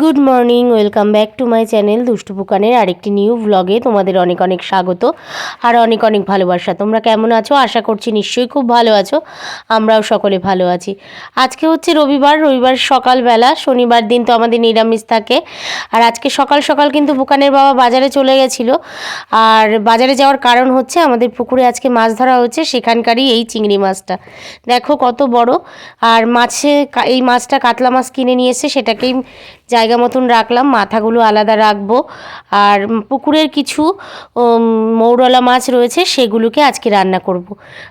Good morning welcome back to my channel দুষ্টু পুকানের আরেকটি নিউ ব্লগে তোমাদের অনেক অনেক স্বাগত আর অনেক অনেক ভালোবাসা। তোমরা কেমন আছো? আশা করছি নিশ্চয়ই খুব ভালো আছো। আমরাও সকলে ভালো আছি। আজকে হচ্ছে রবিবার রবিবার সকালবেলা, শনিবার দিন তো আমাদের নিরামিষ থাকে। আর আজকে সকাল সকাল কিন্তু পুকানের বাবা বাজারে চলে গেছিল। আর বাজারে যাওয়ার কারণ হচ্ছে আমাদের পুকুরে আজকে মাছ ধরা হচ্ছে, সেখানকারই এই চিংড়ি মাছটা। দেখো কত বড়। আর মাছে এই মাছটা কাতলা মাছ কিনে নিয়ে এসে সেটাকেই জায়গা মতন রাখলাম, মাথাগুলো আলাদা রাখব আর পুকুরের কিছু মৌরলা মাছ রয়েছে, সেগুলোকে আজকে রান্না করব।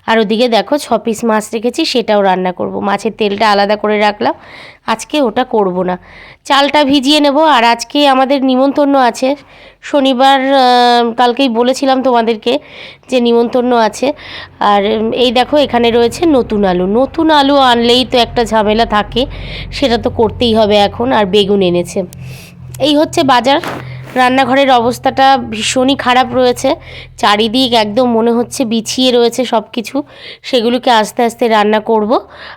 আর ওদিকে দেখো ছ পিস মাছ রেখেছি, সেটাও রান্না করব। মাছের তেলটা আলাদা করে রাখলাম আজকে ওটা করব না। চালটা ভিজিয়ে নেব আর আজকে আমাদের নিমন্ত্রণ আছে। শনিবার কালকেই বলেছিলাম তোমাদেরকে যে নিমন্ত্রণ আছে। আর এই দেখো এখানে রয়েছে নতুন আলু। নতুন আলু আনলেই তো একটা ঝামেলা থাকে, সেটা তো করতেই হবে এখন, আর বেগুন এনেছে। এই হচ্ছে বাজার। রান্নাঘরের অবস্থাটা ভীষণই খারাপ রয়েছে। চারিদিক একদম মনে হচ্ছে বিছিয়ে রয়েছে সব কিছু সেগুলোকে আস্তে আস্তে রান্না করব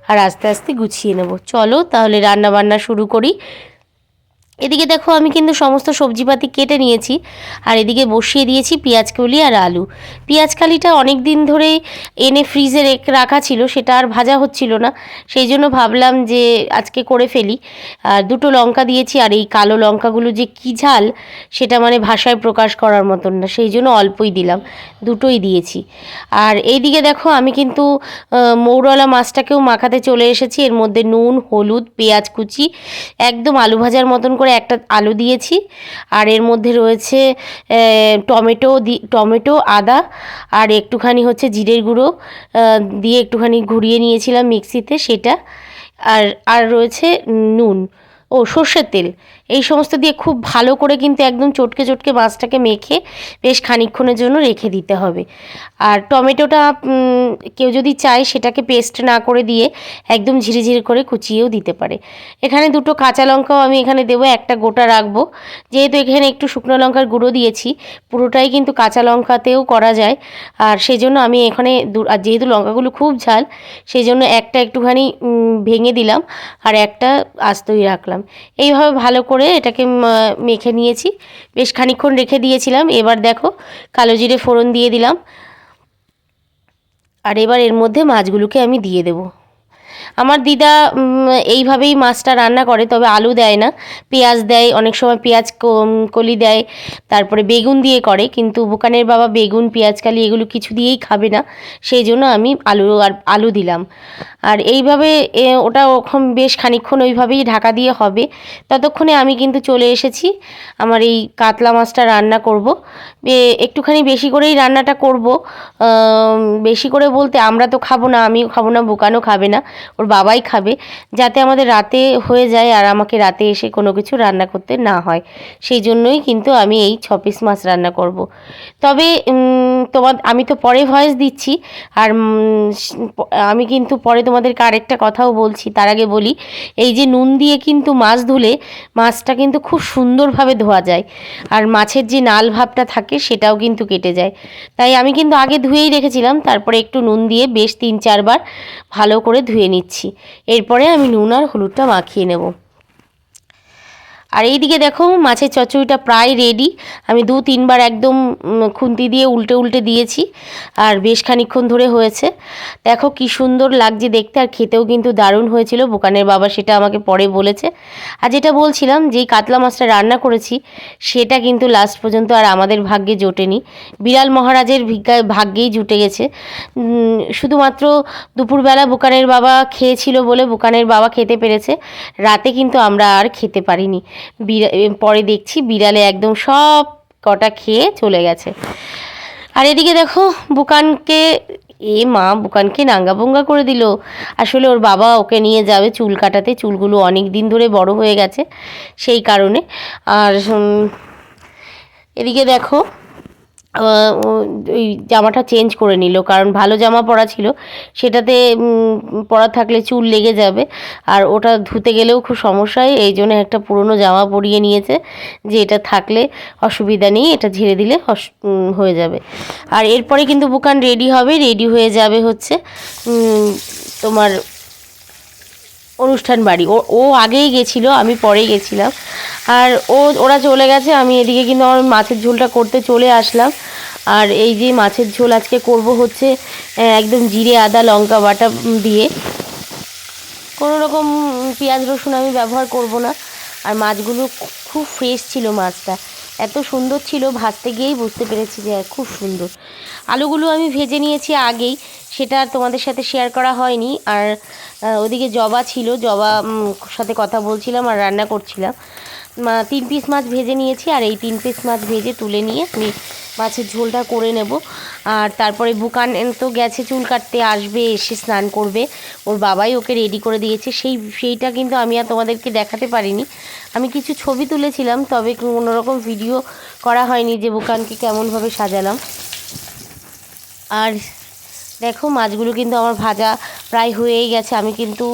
আর আস্তে আস্তে গুছিয়ে নেব। চলো তাহলে রান্না বান্না শুরু করি। এদিকে দেখো, আমি কিন্তু সমস্ত সবজিপাতি কেটে নিয়েছি। আর এদিকে বসিয়ে দিয়েছি পেঁয়াজ, কলি আর আলু। পেঁয়াজ, কালিটা অনেক দিন ধরে এনে ফ্রিজে রেখে ছিল, সেটা আর ভাজা হচ্ছিল না। সেই জন্য ভাবলাম যে আজকে করে ফেলি। আর দুটো লঙ্কা দিয়েছি, আর এই কালো লঙ্কাগুলো যে কী ঝাল, সেটা মানে ভাষায় প্রকাশ করার মতন না। সেই জন্য অল্পই দিলাম, দুটোই দিয়েছি। আর এইদিকে দেখো, আমি কিন্তু মৌরলা মাছটাকেও মাখাতে চলে এসেছি। এর মধ্যে নুন, হলুদ, পেঁয়াজ কুচি, একদম আলু ভাজার মতন করে একটা আলু দিয়েছি। আর এর মধ্যে রয়েছে টমেটো টমেটো, আদা আর একটুখানি হচ্ছে জিরের গুঁড়ো দিয়ে একটুখানি ঘুরিয়ে নিয়েছিলাম মিক্সিতে সেটা। আর আর রয়েছে নুন। ও, সর্ষের তেল। এই সমস্ত দিয়ে খুব ভালো করে কিন্তু একদম চটকে চটকে মাছটাকে মেখে বেশ খানিকক্ষণের জন্য রেখে দিতে হবে। আর টমেটোটা কেউ যদি চায় সেটাকে পেস্ট না করে দিয়ে একদম ঝিরিঝিরি করে কুচিয়েও দিতে পারে। এখানে দুটো কাঁচা লঙ্কাও আমি এখানে দেবো, একটা গোটা রাখব। যেহেতু এখানে একটু শুকনো লঙ্কার গুঁড়ো দিয়েছি, পুরোটাই কিন্তু কাঁচা লঙ্কাতেও করা যায়। আর সেই জন্য আমি এখানে আর যেহেতু লঙ্কাগুলো খুব ঝাল সেই জন্য একটা একটুখানি ভেঙে দিলাম আর একটা আস্তই রাখলাম। এইভাবে ভালো করে এটাকে উম, মেখে নিয়েছি। বেশ খানিক্ষণ রেখে দিয়েছিলাম। এবার দেখো কালো জিরে ফোড়ন দিয়ে দিলাম। আর এবার এর মধ্যে মাছগুলোকে আমি দিয়ে দেবো। আমার দিদা এইভাবেই মাছটা রান্না করে, তবে আলু দেয় না। পেঁয়াজ দেয়, অনেক সময় পেঁয়াজ কলি দেয়, তারপরে বেগুন দিয়ে করে, কিন্তু বোকানের বাবা বেগুন, পেঁয়াজ, কালি এগুলো কিছু দিয়েই খাবে না। সেই জন্য আমি আলু আর আলু দিলাম। আর এইভাবে ওটা ওখান বেশ খানিকক্ষণ ওইভাবেই ঢাকা দিয়ে হবে। ততক্ষণে আমি কিন্তু চলে এসেছি, আমার এই কাতলা মাছটা রান্না করব। একটুখানি বেশি করেই রান্নাটা করব। বেশি করে বলতে আমরা তো খাব না, আমিও খাব না, বোকানও খাবে না। ওর বাবাই খাবে, যাতে আমাদের রাতে হয়ে যায় আর আমাকে রাতে এসে কোনো কিছু রান্না করতে না হয়। সেই জন্যই কিন্তু আমি এই ছ পিস মাছ রান্না করব। তবে তোমার আমি তো পরে ভয়েস দিচ্ছি আর আমি কিন্তু পরে তোমাদেরকে আরেকটা কথাও বলছি। তার আগে বলি, এই যে নুন দিয়ে কিন্তু মাছ ধুলে মাছটা কিন্তু খুব সুন্দরভাবে ধোয়া যায় আর মাছের যে নাল ভাবটা থাকে সেটাও কিন্তু কেটে যায়। তাই আমি কিন্তু আগে ধুয়েই রেখেছিলাম, তারপরে একটু নুন দিয়ে বেশ তিন চারবার ভালো করে ধুয়ে নিচ্ছি। এরপরে আমি নুন আর হলুদটা মাখিয়ে নেব। আর এইদিকে দেখো, মাছের চচ্চড়িটা প্রায় রেডি আমি দু, তিনবার একদম খুন্তি দিয়ে উল্টে উল্টে দিয়েছি, আর বেশ খানিকক্ষণ ধরে হয়েছে। দেখো কি সুন্দর লাগছে দেখতে, আর খেতেও কিন্তু দারুণ হয়েছিল। বোকানের বাবা সেটা আমাকে পরে বলেছে। আর যেটা বলছিলাম, যেই কাতলা মাছটা রান্না করেছি, সেটা কিন্তু লাস্ট পর্যন্ত আর আমাদের ভাগ্যে জোটেনি। বিড়াল মহারাজের ভাগ্যেই জুটে গেছে। শুধুমাত্র দুপুরবেলা বোকানের বাবা খেয়েছিল বলে বোকানের বাবা খেতে পেরেছে। রাতে কিন্তু আমরা আর খেতে পারিনি। পরে দেখছি বিড়ালে একদম সব কটা খেয়ে চলে গেছে। আর এদিকে দেখো, বুকানকে এ মা বুকানকে নাঙ্গা ভঙ্গা করে দিল। আসলে ওর বাবা ওকে নিয়ে যাবে চুল কাটাতে, চুলগুলো অনেক দিন ধরে বড় হয়ে গেছে সেই কারণে। আর এদিকে দেখো ওই জামাটা চেঞ্জ করে নিল, কারণ ভালো জামা পরা ছিল। সেটাতে পরা থাকলে চুল লেগে যাবে, আর ওটা ধুতে গেলেও খুব সমস্যা হয় এই জন্য একটা পুরনো জামা পরিয়ে নিয়েছে, যে এটা থাকলে অসুবিধা নেই, এটা ঝেড়ে দিলে হয়ে যাবে। আর এরপরে কিন্তু বুকান রেডি হবে, রেডি হয়ে যাবে হচ্ছে তোমার অনুষ্ঠান বাড়ি। ও ও আগেই গেছিল, আমি পরে গেছিলাম। আর ও, ওরা চলে গেছে, আমি এদিকে কিন্তু আমার মাছের ঝোলটা করতে চলে আসলাম। আর এই যে মাছের ঝোল আজকে করব হচ্ছে একদম জিরে, আদা, লঙ্কা, বাটা দিয়ে। কোনো রকম পেঁয়াজ, রসুন আমি ব্যবহার করব না। আর মাছগুলো খুব ফ্রেশ ছিল মাছটা। এত সুন্দর ছিল, ভাজতে গিয়েই বুঝতে পেরেছি যে খুব সুন্দর। আলুগুলো আমি ভেজে নিয়েছি আগেই, সেটা আর তোমাদের সাথে শেয়ার করা হয়নি। আর ওদিকে জবা ছিল, জবা সাথে কথা বলছিলাম আর রান্না করছিলাম। তিন পিস মাছ ভেজে নিয়েছি, আর এই তিন পিস মাছ ভেজে তুলে নিয়ে আমি মাছের ঝোলটা করে নেব। আর তারপরে বুকান তো গেছে চুল কাটতে, আসবে, এসে স্নান করবে। ওর বাবাই ওকে রেডি করে দিয়েছে। সেই, সেইটা কিন্তু আমি আর তোমাদেরকে দেখাতে পারিনি। আমি কিছু ছবি তুলেছিলাম, তবে কোনোরকম ভিডিও করা হয়নি যে বুকানকে কেমনভাবে সাজালাম। আর দেখো, মাছগুলো কিন্তু আমার ভাজা প্রায় হয়েই গেছে। আমি কিন্তু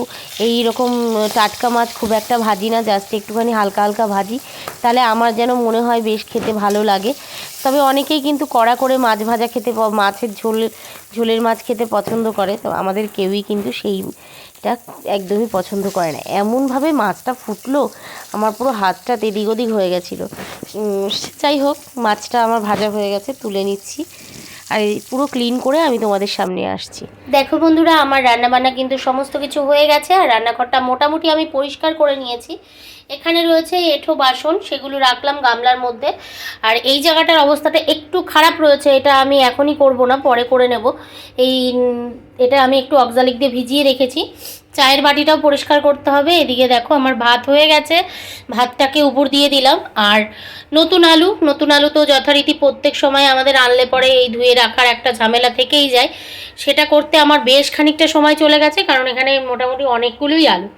এই রকম টাটকা মাছ খুব একটা ভাজি না, জাস্ট একটুখানি হালকা হালকা ভাজি। তাহলে আমার যেন মনে হয় বেশ খেতে ভালো লাগে। তবে অনেকেই কিন্তু কড়া করে মাছ ভাজা খেতে মাছের ঝোল, ঝোলের মাছ খেতে পছন্দ করে। তো আমাদের কেউই কিন্তু সেইটা একদমই পছন্দ করে না। এমনভাবে মাছটা ফুটলো, আমার পুরো হাতটা এদিক ওদিক হয়ে গেছিল। যাই হোক, মাছটা আমার ভাজা হয়ে গেছে, তুলে নিচ্ছি। আর পুরো ক্লিন করে আমি তোমাদের সামনে আসছি। দেখো বন্ধুরা, আমার রান্নাবান্না কিন্তু সমস্ত কিছু হয়ে গেছে আর রান্নাঘরটা মোটামুটি আমি পরিষ্কার করে নিয়েছি। এখানে রয়েছে এঁঠো বাসন, সেগুলো রাখলাম গামলার মধ্যে। আর এই জায়গাটার অবস্থাটা একটু খারাপ রয়েছে, এটা আমি এখনই করব না, পরে করে নেব। এই এটা আমি একটু অক্সালিক দিয়ে ভিজিয়ে রেখেছি। চায়ের বাটিটাও পরিষ্কার করতে হবে। এদিকে দেখো আমার ভাত হয়ে গেছে। ভাতটাকে উপর দিয়ে দিলাম। আর নতুন আলু নতুন আলু তো যথারীতি প্রত্যেক সময় আমাদের আনলে পরে এই ধুয়ে রাখার একটা ঝামেলা থেকেই যায়। সেটা করতে আমার বেশ খানিকটা সময় চলে গেছে, কারণ এখানে মোটামুটি অনেকগুলোই আলু।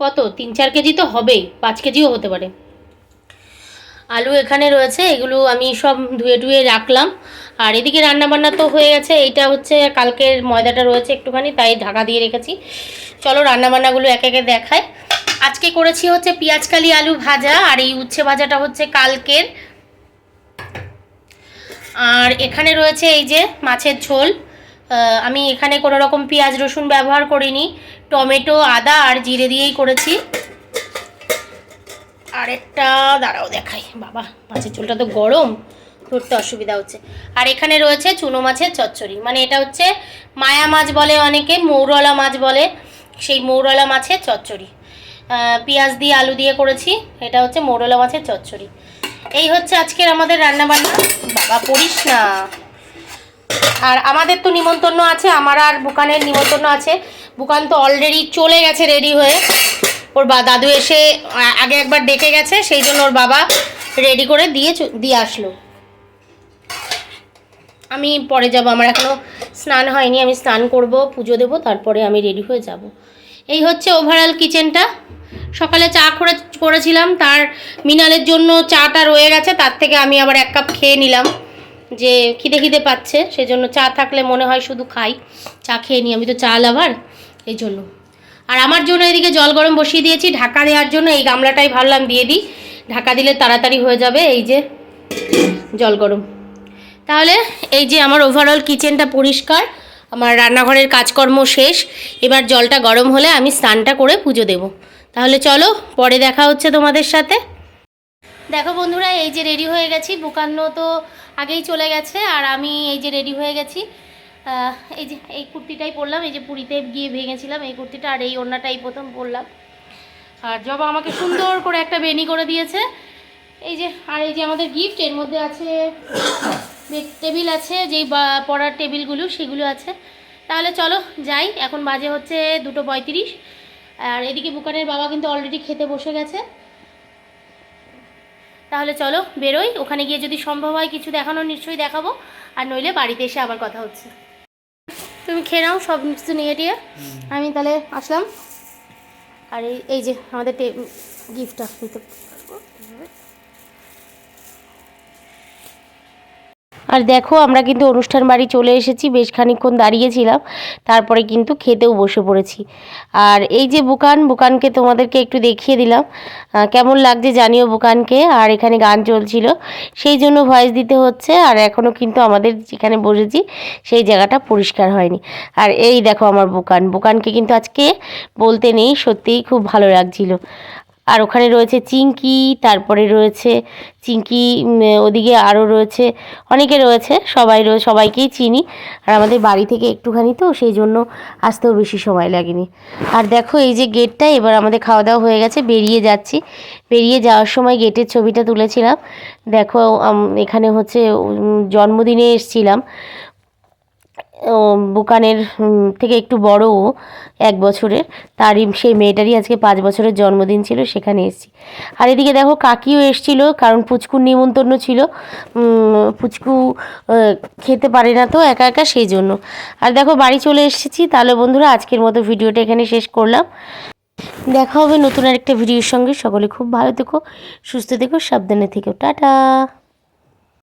কত? তিন চার কেজি তো হবেই, পাঁচ কেজিও হতে পারে। আলু এখানে রয়েছে, এগুলো আমি সব ধুয়ে ধুয়ে রাখলাম। আর এদিকে রান্নাবান্না তো হয়ে গেছে, এইটা হচ্ছে কালকের ময়দাটা রয়েছে একটুখানি, তাই ঢাকা দিয়ে রেখেছি। চলো রান্নাবান্নাগুলো এক একে দেখায় আজকে করেছি হচ্ছে পেঁয়াজকালি আলু ভাজা, আর এই উচ্ছে ভাজাটা হচ্ছে কালকের। আর এখানে রয়েছে এই যে মাছের ঝোল। আমি এখানে কোনো রকম পেঁয়াজ রসুন ব্যবহার করিনি, টমেটো, আদা আর জিরে দিয়েই করেছি। আরেকটা, দাঁড়াও দেখাই। বাবা, মাছের ঝোলটা তো গরম ধরতে অসুবিধা হচ্ছে। আর এখানে রয়েছে চুনো মাছের চচ্চড়ি। মানে এটা হচ্ছে মায়া মাছ বলে অনেকে, মৌরলা মাছ বলে। সেই মৌরলা মাছের চচ্চড়ি। পেঁয়াজ দিয়ে আলু দিয়ে করেছি, এটা হচ্ছে মৌরলা মাছের চচ্চড়ি। এই হচ্ছে আজকের আমাদের রান্নাবান্না। বাবা, পড়িস না। আর আমাদের তো নিমন্ত্রণ আছে, আমার আর বুকানের নিমন্ত্রণ আছে। বুকান তো অলরেডি চলে গেছে রেডি হয়ে। ওর বা, দাদু এসে আগে একবার ডেকে গেছে, সেই জন্য ওর বাবা রেডি করে দিয়ে দিয়ে আসলো। আমি পরে যাব, আমার এখনও স্নান হয়নি, আমি স্নান করব, পুজো দেব, তারপরে আমি রেডি হয়ে যাব। এই হচ্ছে ওভারঅল কিচেনটা সকালে চা করে করেছিলাম, তার মিনালের জন্য চাটা রয়ে গেছে, তার থেকে আমি আবার এক কাপ খেয়ে নিলাম। যে খিদে খিদে পাচ্ছে, সেজন্য চা থাকলে মনে হয় শুধু খাই। চা খেয়ে নিই আমি তো চা লাভার, এই জন্য। আর আমার জন্য এদিকে জল গরম বসিয়ে দিয়েছি, ঢাকা দেওয়ার জন্য এই গামলাটাই ভাবলাম দিয়ে দিই। ঢাকা দিলে তাড়াতাড়ি হয়ে যাবে এই যে জল গরম। তাহলে এই যে আমার ওভারঅল কিচেনটা পরিষ্কার, আমার রান্নাঘরের কাজকর্ম শেষ, এবার জলটা গরম হলে আমি স্নানটা করে পুজো দেব। তাহলে চলো, পরে দেখা হচ্ছে তোমাদের সাথে। দেখো বন্ধুরা, এই যে রেডি হয়ে গেছি, বুকান্ন তো আগেই চলে গেছে, আর আমি এই যে রেডি হয়ে গেছি। এই যে, এই কুর্তিটাই পরলাম, এই যে পুরীতে গিয়ে ভেঙেছিলাম, এই কুর্তিটা আর এই ওড়নাটাই প্রথম পরলাম। আর জবা আমাকে সুন্দর করে একটা বেনি করে দিয়েছে। এই যে, আর এই যে আমাদের গিফট এর মধ্যে আছে টেবিল আছে, যেই পড়ার টেবিলগুলো সেগুলো আছে। তাহলে চলো, যাই, এখন বাজে হচ্ছে দুটো পঁয়ত্রিশ। আর এদিকে বুকানের বাবা কিন্তু অলরেডি খেতে বসে গেছে। তাহলে চলো, বেরোই, ওখানে গিয়ে যদি সম্ভব হয় কিছু দেখানো নিশ্চয়ই দেখাবো। আর নইলে বাড়িতে এসে আবার কথা হচ্ছে। তুমি খেয়ে নাও সব কিছু নিয়ে টিয়ে। আমি তাহলে আসলাম। আর এই যে আমাদের গিফটটা নিতে পারব আর দেখো, আমরা কিন্তু অনুষ্ঠান বাড়ি চলে এসেছি, বেশ খানিকক্ষণ দাঁড়িয়েছিলাম, তারপরে কিন্তু খেতেও বসে পড়েছি। আর এই যে বুকান, বুকানকে তোমাদেরকে একটু দেখিয়ে দিলাম। কেমন লাগছে জানিও বুকানকে, আর এখানে গান চলছিল। সেই জন্য ভয়েস দিতে হচ্ছে, আর এখনও কিন্তু আমাদের যেখানে বসেছি, সেই জায়গাটা পরিষ্কার হয়নি। আর এই দেখো আমার বুকান, বুকানকে কিন্তু আজকে বলতে নেই, সত্যিই খুব ভালো লাগছিল। আর ওখানে রয়েছে চিংকি তারপরে রয়েছে উম, ওদিকে আরও রয়েছে অনেকে রয়েছে সবাই রয়ে সবাইকেই চিনি। আর আমাদের বাড়ি থেকে একটুখানি তো সেই জন্য আসতেও বেশি সময় লাগেনি। আর দেখো এই যে গেটটা এবার আমাদের খাওয়া দাওয়া হয়ে গেছে বেরিয়ে যাচ্ছি। বেরিয়ে যাওয়ার সময় গেটের ছবিটা তুলেছিলাম। দেখো এখানে হচ্ছে জন্মদিনে এসছিলাম। বুকানের থেকে একটু বড় ও, এক বছরের। তারই সেই মেয়েটারই আজকে পাঁচ বছরের জন্মদিন ছিল, সেখানে এসেছি। আর এদিকে দেখো কাকিও এসছিল, কারণ পুচকুর নিমন্ত্রণ ছিল। পুচকু খেতে পারে না তো একা একা, সেই জন্য। আর দেখো বাড়ি চলে এসেছি, তাহলে বন্ধুরা আজকের মতো ভিডিওটা এখানে শেষ করলাম। দেখা হবে নতুন আরেকটা ভিডিওর সঙ্গে। সকলে খুব ভালো থেকো, সুস্থ থেকো, সাবধানে থেকো। টাটা!